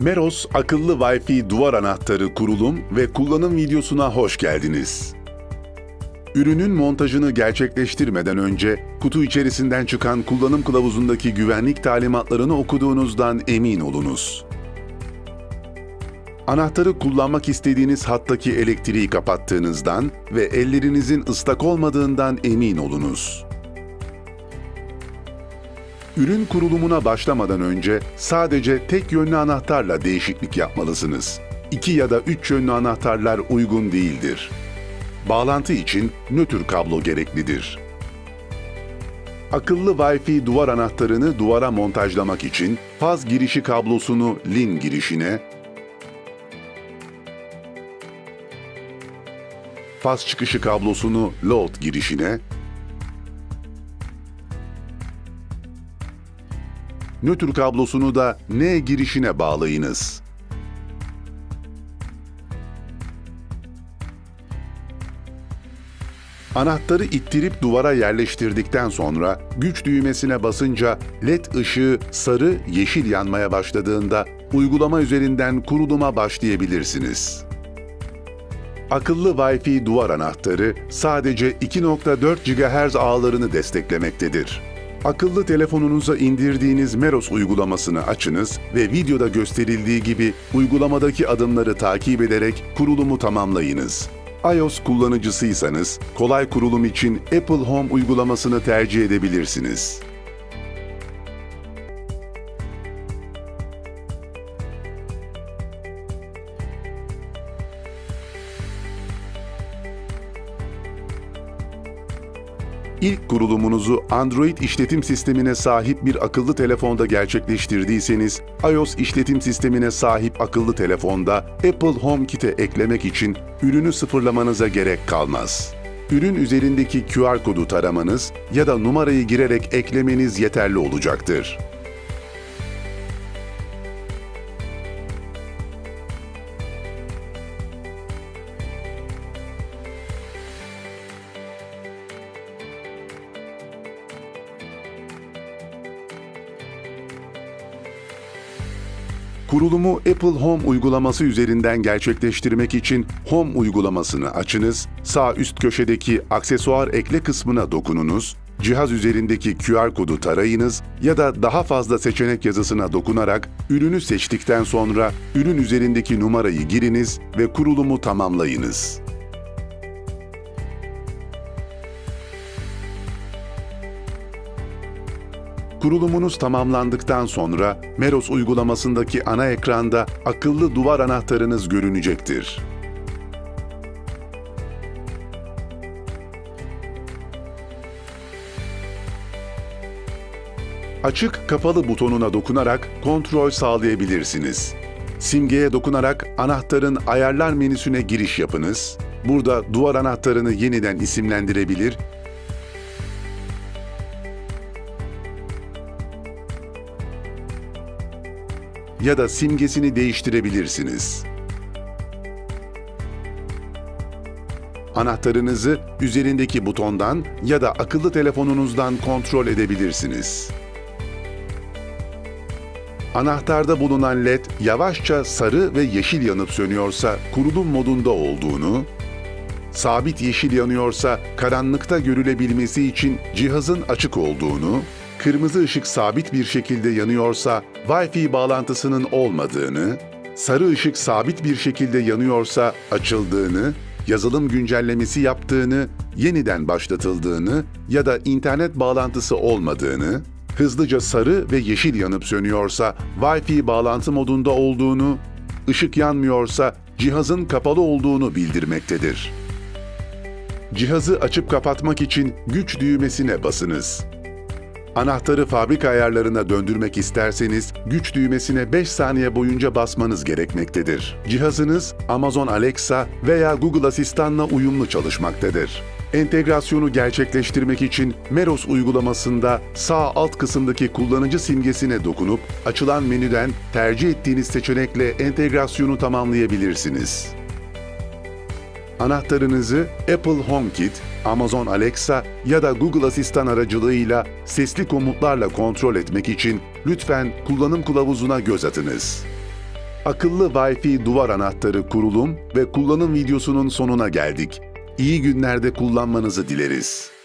Meros akıllı Wi-Fi duvar anahtarı kurulum ve kullanım videosuna hoş geldiniz. Ürünün montajını gerçekleştirmeden önce kutu içerisinden çıkan kullanım kılavuzundaki güvenlik talimatlarını okuduğunuzdan emin olunuz. Anahtarı kullanmak istediğiniz hattaki elektriği kapattığınızdan ve ellerinizin ıslak olmadığından emin olunuz. Ürün kurulumuna başlamadan önce sadece tek yönlü anahtarla değişiklik yapmalısınız. İki ya da üç yönlü anahtarlar uygun değildir. Bağlantı için nötr kablo gereklidir. Akıllı Wi-Fi duvar anahtarını duvara montajlamak için faz girişi kablosunu LIN girişine, faz çıkışı kablosunu load girişine, nötr kablosunu da N girişine bağlayınız. Anahtarı ittirip duvara yerleştirdikten sonra güç düğmesine basınca led ışığı sarı yeşil yanmaya başladığında uygulama üzerinden kuruluma başlayabilirsiniz. Akıllı Wi-Fi duvar anahtarı sadece 2.4 GHz ağlarını desteklemektedir. Akıllı telefonunuza indirdiğiniz Meros uygulamasını açınız ve videoda gösterildiği gibi uygulamadaki adımları takip ederek kurulumu tamamlayınız. iOS kullanıcısıysanız kolay kurulum için Apple Home uygulamasını tercih edebilirsiniz. İlk kurulumunuzu Android işletim sistemine sahip bir akıllı telefonda gerçekleştirdiyseniz, iOS işletim sistemine sahip akıllı telefonda Apple HomeKit'e eklemek için ürünü sıfırlamanıza gerek kalmaz. Ürün üzerindeki QR kodu taramanız ya da numarayı girerek eklemeniz yeterli olacaktır. Kurulumu Apple Home uygulaması üzerinden gerçekleştirmek için Home uygulamasını açınız, sağ üst köşedeki aksesuar ekle kısmına dokununuz, cihaz üzerindeki QR kodu tarayınız ya da daha fazla seçenek yazısına dokunarak ürünü seçtikten sonra ürün üzerindeki numarayı giriniz ve kurulumu tamamlayınız. Kurulumunuz tamamlandıktan sonra Meros uygulamasındaki ana ekranda akıllı duvar anahtarınız görünecektir. Açık kapalı butonuna dokunarak kontrol sağlayabilirsiniz. Simgeye dokunarak anahtarın ayarlar menüsüne giriş yapınız. Burada duvar anahtarını yeniden isimlendirebilir ya da simgesini değiştirebilirsiniz. Anahtarınızı üzerindeki butondan ya da akıllı telefonunuzdan kontrol edebilirsiniz. Anahtarda bulunan led yavaşça sarı ve yeşil yanıp sönüyorsa kurulum modunda olduğunu, sabit yeşil yanıyorsa karanlıkta görülebilmesi için cihazın açık olduğunu, kırmızı ışık sabit bir şekilde yanıyorsa Wi-Fi bağlantısının olmadığını, sarı ışık sabit bir şekilde yanıyorsa açıldığını, yazılım güncellemesi yaptığını, yeniden başlatıldığını ya da internet bağlantısı olmadığını, hızlıca sarı ve yeşil yanıp sönüyorsa Wi-Fi bağlantı modunda olduğunu, ışık yanmıyorsa cihazın kapalı olduğunu bildirmektedir. Cihazı açıp kapatmak için güç düğmesine basınız. Anahtarı fabrika ayarlarına döndürmek isterseniz güç düğmesine 5 saniye boyunca basmanız gerekmektedir. Cihazınız Amazon Alexa veya Google Asistan'la uyumlu çalışmaktadır. Entegrasyonu gerçekleştirmek için Meros uygulamasında sağ alt kısımdaki kullanıcı simgesine dokunup açılan menüden tercih ettiğiniz seçenekle entegrasyonu tamamlayabilirsiniz. Anahtarınızı Apple HomeKit, Amazon Alexa ya da Google Asistan aracılığıyla sesli komutlarla kontrol etmek için lütfen kullanım kılavuzuna göz atınız. Akıllı Wi-Fi duvar anahtarı kurulum ve kullanım videosunun sonuna geldik. İyi günlerde kullanmanızı dileriz.